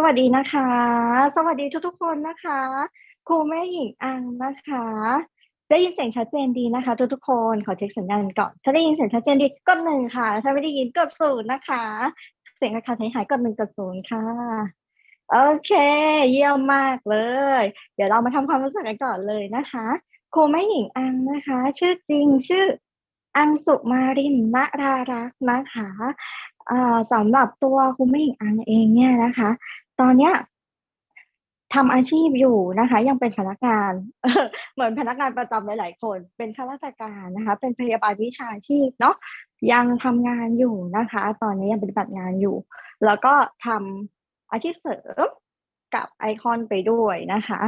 สวัสดีนะคะ สวัสดีทุก ๆ คนนะคะ ครูแม่หญิงอังนะคะ ได้ยินเสียงชัดเจนดีนะคะ ทุกๆคนขอเช็คสัญญาณก่อน ถ้าได้ยินเสียงชัดเจนดีกด1ค่ะ ถ้าไม่ได้ยินกด0นย์นะคะ เสียงขาดๆหายกด1กด0ค่ะ โอเค เยี่ยมมากเลย เดี๋ยวเรามาทำความรู้จักกันก่อนเลยนะคะ ครูแม่หญิงอังนะคะ ชื่อจริงชื่ออังสุมารินนรารักษ์นะคะสำหรับตัวครูแม่หญิงอังเองเนี่ยนะคะ ตอนเนี้ยทำอาชีพอยู่นะคะ ยังเป็นพนักงาน เหมือนพนักงานประจำหลาย ๆ คน เป็นข้าราชการนะคะ เป็นพยาบาลวิชาชีพเนาะยังทำงานอยู่นะคะ ตอนนี้ยังปฏิบัติงานอยู่ แล้วก็ทำอาชีพเสริมกับไอคอนไปด้วยนะคะ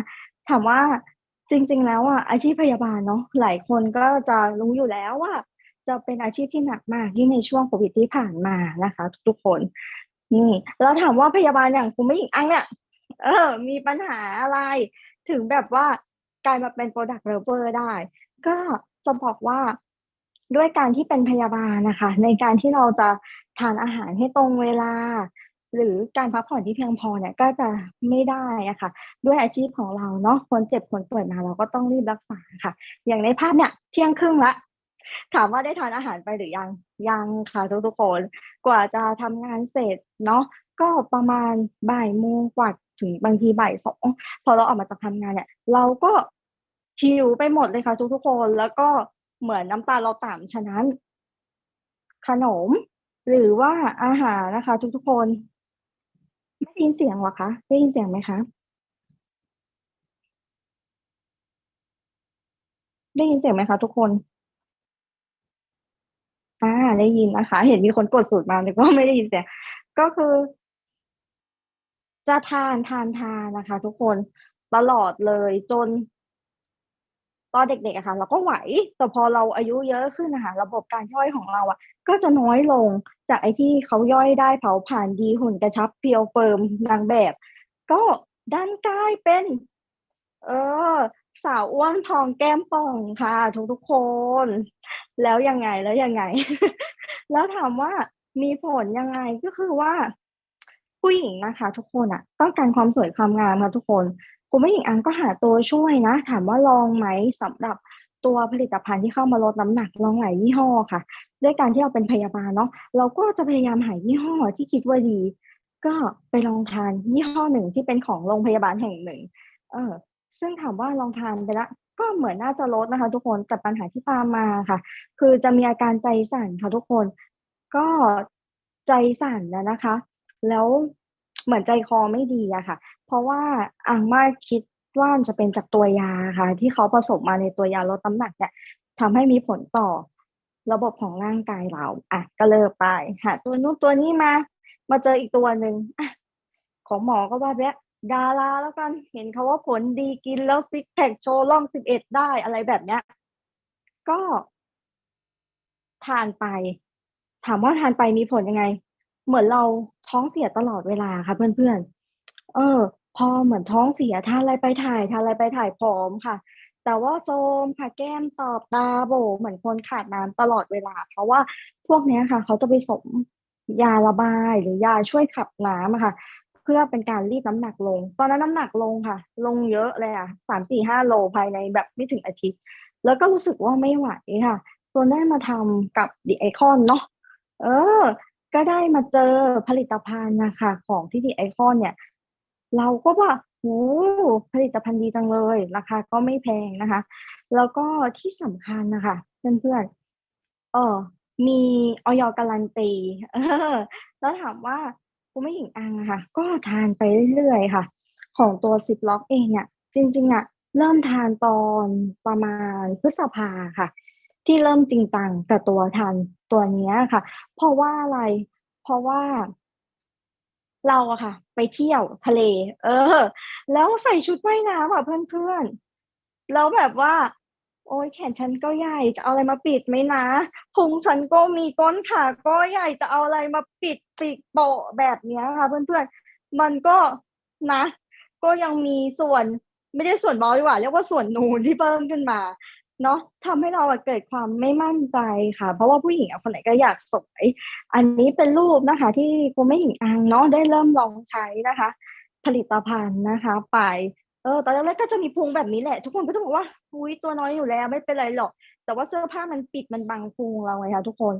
ถามว่าจริง ๆ แล้วอะอาชีพพยาบาลเนาะหลายคนก็จะรู้อยู่แล้วว่า จะเป็นอาชีพที่หนักมากยิ่ในช่วงโควิดที่ผ่านมานะคะ ทุกๆคน นี่แล้วถามว่าพยาบาลอย่างครูแม่หญิงอังเนี่ยเออ มีปัญหาอะไร ถึงแบบว่ากลายมาเป็น Product Lover ได้ ก็จะบอกว่าด้วยการที่เป็นพยาบาลนะคะ ในการที่เราจะทานอาหารให้ตรงเวลา หรือการพักผ่อนที่เพียงพอเนี่ยก็จะไม่ได้อะค่ะ ด้วยอาชีพของเราเนาะคนเจ็บคนป่วยมาเราก็ต้องรีบรักษาค่ะ อย่างในภาพเนี่ยเที่ยงครึ่งล้ว ถามว่าได้ทานอาหารไปหรือยัง?ยังค่ะทุกๆคน กว่าจะทำงานเสร็จเนาะก็ประมาณบ่ายโมงกว่าถึงบางทีบ่าย2พอเราออกมาจากทำงานเนี่ย เราก็หิวไปหมดเลยค่ะทุกๆคนแล้วก็เหมือนน้ำตาเราต่ำฉะนั้น ขนม หรือว่าอาหารนะคะ ทุกๆคนไม่ได้ยินเสียงหรอคะ?ได้ยินเสียงไหมคะ?ได้ยินเสียงไหมคะทุกคน? อ่าได้ยินนะคะ เห็นมีคนกด0มานึกว่าไม่ได้ยินเสียงก็คือ จะทานทานๆนนะคะ ทุกคนตลอดเลยจน ตอนเด็กๆอะค่ะ เราก็ไหว แต่พอเราอายุเยอะขึ้นอะค่ะระบบการย่อยของเราอะก็จะน้อยลงจากไอ้ที่เขาย่อยได้เผาผลาญดีหุ่นกระชับเพียว firm นางแบบ ก็ดันกลายเป็น เออ สาวอ้วนพองแก้มป่องค่ะ ทุกๆคน แล้วยังไงแล้วยังไง แล้วถามว่ามีผลยังไงก็คือว่า ผู้หญิงนะคะ ทุกคนอะต้องการความสวยความงามค่ะทุกคนครูแม่หญิงอังก็หาตัวช่วยนะ ถามว่าลองไหมสำหรับตัวผลิตภัณฑ์ที่เข้ามาลดน้ำหนักลองหลายยี่ห้อค่ะ ด้วยการที่เราเป็นพยาบาลเนาะเราก็จะพยายามหายี่ห้อที่คิดว่าดี ก็ไปลองทานยี่ห้อหนึ่งที่เป็นของโรงพยาบาลแห่งหนึ่ง เออ ซึ่งถามว่าลองทานไปล้ว ก็เหมือนน่าจะลดนะคะ ทุกคนแต่ปัญหาที่ตามมาค่ะ คือจะมีอาการใจสั่นค่ะทุกคน ก็ใจสั่นอะนะคะ แล้วเหมือนใจคอไม่ดีอะค่ะ เพราะว่าอังว่าคิดว่าจะเป็นจากตัวยาค่ะ ที่เขาผสมมาในตัวยาลดน้ำหนักเนี่ยทำให้มีผลต่อระบบของร่างกายเราอะก็เลิกไปหาตัวนู้นตัวนี้มา มาเจออีกตัวหนึ่งอะของหมอก็ว่าแล้ว ดาราแล้วกันเห็นเขาว่าผลดีกินแล้วซิกแพ็กโชว์ร่อง11ได้อะไรแบบเนี้ย ก็ทานไป ถามว่าทานไปมีผลยังไง เหมือนเราท้องเสียตลอดเวลาค่ะเพื่อนๆ เออ พอเหมือนท้องเสียทานอะไรไปถ่ายทานอะไรไปถ่ายผอมค่ะ แต่ว่าโทรมค่ะแก้มตอบตาโบเหมือนคนขาดน้ำตลอดเวลา เพราะว่าพวกเนี้ยค่ะ เขาจะผสมยาระบายหรือยาช่วยขับน้ำค่ะ พื่อเป็นการรีดน้ำหนักลง ตอนนั้นน้ำหนักลงค่ะ ลงเยอะเลยอะ3-4-5โลภายในแบบไม่ถึงอาทิตย์ แล้วก็รู้สึกว่าไม่ไหวค่ะจนได้มาทำกับ The Icon เนาะเออ ก็ได้มาเจอผลิตภัณฑ์นะคะของที่ The Icon เนี่ย เราก็ว่าโอ้โฮผลิตภัณฑ์ดีจังเลยราคาก็ไม่แพงนะคะ แล้วก็ที่สำคัญนะคะ เพื่อนๆเอ่อมีอย.การันตีเออแล้วถามว่า ครูแม่หญิงอังอะค่ะ ก็ทานไปเรื่อยๆค่ะ ของตัว Ziplock เองเนี่ย จริงๆอะเริ่มทานตอนประมาณพฤษภาค่ะ ที่เริ่มจริงจังกับตัวทานตัวเนี้ยค่ะ เพราะว่าอะไร เพราะว่า เราอะค่ะ ไปเที่ยวทะเล เออ แล้วใส่ชุดว่ายน้ำอะเพื่อนๆแล้วแบบว่า โอ๊ยแขนฉันก็ใหญ่จะเอาอะไรมาปิดไหมนะพุงฉันก็มีก้นขาก็ใหญ่จะเอาอะไรมาปิดปิโปะแบบเนี้ยค่ะ เพื่อนๆ มันก็นะ ก็ยังมีส่วนไม่ได้ส่วนเบาดีกว่าเรียกว่าส่วนนูนที่เพิ่มขึ้นมาเนาะทำให้เราเกิดความไม่มั่นใจค่ะ เพราะว่าผู้หญิงคนไหนก็อยากสวยอันนี้เป็นรูปนะคะ ที่ครูแม่หญิงอังเนาะได้เริ่มลองใช้นะคะ ผลิตภัณฑ์นะคะ ไป เออตอนแรกๆก็จะมีพุงแบบนี้แหละ ทุกคนก็จะบอกว่า"อุ๊ยตัวน้อยอยู่แล้วไม่เป็นไรหรอก"แต่ว่าเสื้อผ้ามันปิดมันบังพุงเราไงคะทุกคน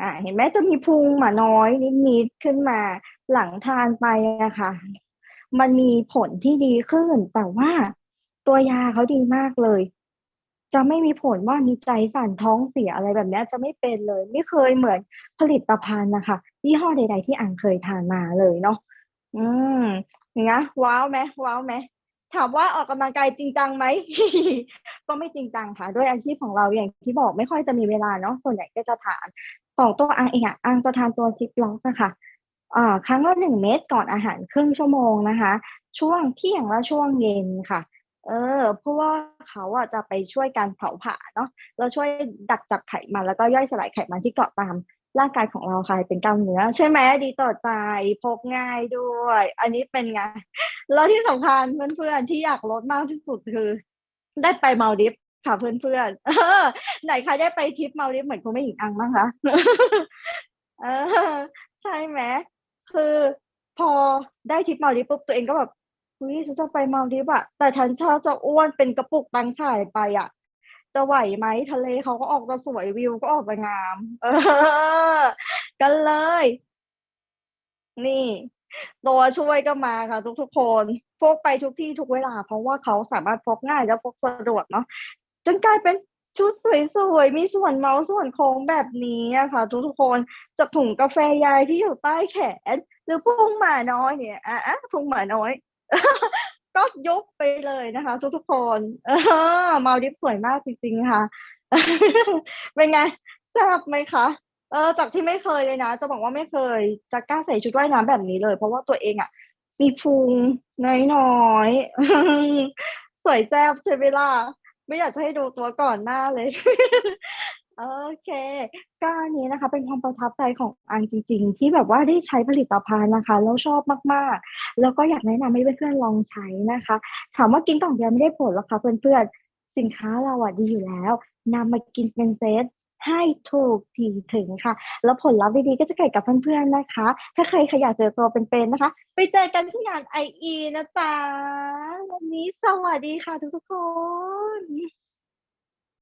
อ่า เห็นไหมจะมีพุงหมาน้อยนิดๆขึ้นมา หลังทานไปอะค่ะ มันมีผลที่ดีขึ้น แต่ว่าตัวยาเขาดีมากเลย จะไม่มีผลว่ามีใจสั่นท้องเสียอะไรแบบนี้จะไม่เป็นเลย ไม่เคยเหมือนผลิตภัณฑ์นะคะยี่ห้อใด ๆ ที่อังเคยทานมาเลยเนาะอืมอย่างเงี้ยว้าวไหมว้าวไหม ถามว่าออกกำลังกายจริงจังไหม ก็ไม่จริงจังค่ะ ด้วยอาชีพของเราอย่างที่บอกไม่ค่อยจะมีเวลาเนาะส่วนใหญ่ก็จะทานของตัวอังเองอะอังจะทานตัว Ziploc อะค่ะอ่าครั้งละ1เม็ดก่อนอาหารครึ่งชั่วโมงนะคะ ช่วงเที่ยงและช่วงเย็นค่ะ เออ เพราะว่าเขาอะจะไปช่วยการเผาผลาญเนาะแล้วช่วยดักจับไขมันแล้วก็ย่อยสลายไขมันที่เกาะตาม ร่างกายของเราค่ะเป็นกล้ามเนื้อ ใช่ไหมดีต่อใจพกง่ายด้วย อันนี้เป็นไงแล้วที่สำคัญเพื่อนๆที่อยากลดมากที่สุดคือ ได้ไปมาลดีฟส์ค่ะเพื่อนๆไหนใครได้ไปทริปมาลดีฟส์เหมือนคุณแม่หญิงอังบ้างคะ?เออใช่ไหมคือพอได้ทริปมาลดีฟส์ปุ๊บตัวเองก็แบบ"อุ๊ยฉันจะไปมาลดีฟส์อะแต่ฉันถ้าจะอ้วนเป็นกระปุกตังฉ่ายไปอะ จะไหวไหม?ทะเลเขาก็ออกจะสวยวิวก็ออกจะงาม"เออก็เลย นี่ ตัวช่วยก็มาค่ะ ทุกๆคนพกไปทุกที่ทุกเวลา เพราะว่าเขาสามารถพกง่ายและพกสะดวกเนาะจนกลายเป็นชุดสวยๆ มีส่วนเมาส์ส่วนโค้งแบบนี้ค่ะ ทุกๆคนจากถุงกาแฟยายที่อยู่ใต้แขน หรือพุงหมาน้อยเนี่ยอาๆพุงหมาน้อย ก็ยกไปเลยนะคะ ทุกๆคนเออมาลดีฟส์สวยมากจริงๆค่ะ เป็นไงแซ่บไหมคะเออจากที่ไม่เคยเลยนะ จะบอกว่าไม่เคย จะกล้าใส่ชุดว่ายน้ำแบบนี้เลย เพราะว่าตัวเองอะมีพุงน้อยๆ สวยแซ่บใช่ไหมล่ะไม่อยากจะให้ดูตัวก่อนหน้าเลย โอเค ก็อันนี้นะคะเป็นความประทับใจของอังจริง ๆ ที่แบบว่าได้ใช้ผลิตภัณฑ์นะคะ แล้วชอบมากๆ แล้วก็อยากแนะนำให้เพื่อนๆลองใช้นะคะ ถามว่ากินกล่องเดียวไม่ได้ผลหรอกค่ะเพื่อนๆสินค้าเราอะดีอยู่แล้วนำมากินเป็นเซตให้ถูกถี่ถึงค่ะ แล้วผลลัพธ์ดีๆก็จะเกิดกับเพื่อนๆนะคะ ถ้าใครใครอยากเจอตัวเป็นๆนะคะ ไปเจอกันที่งาน IE นะจ๊ะวันนี้สวัสดีค่ะทุกๆคน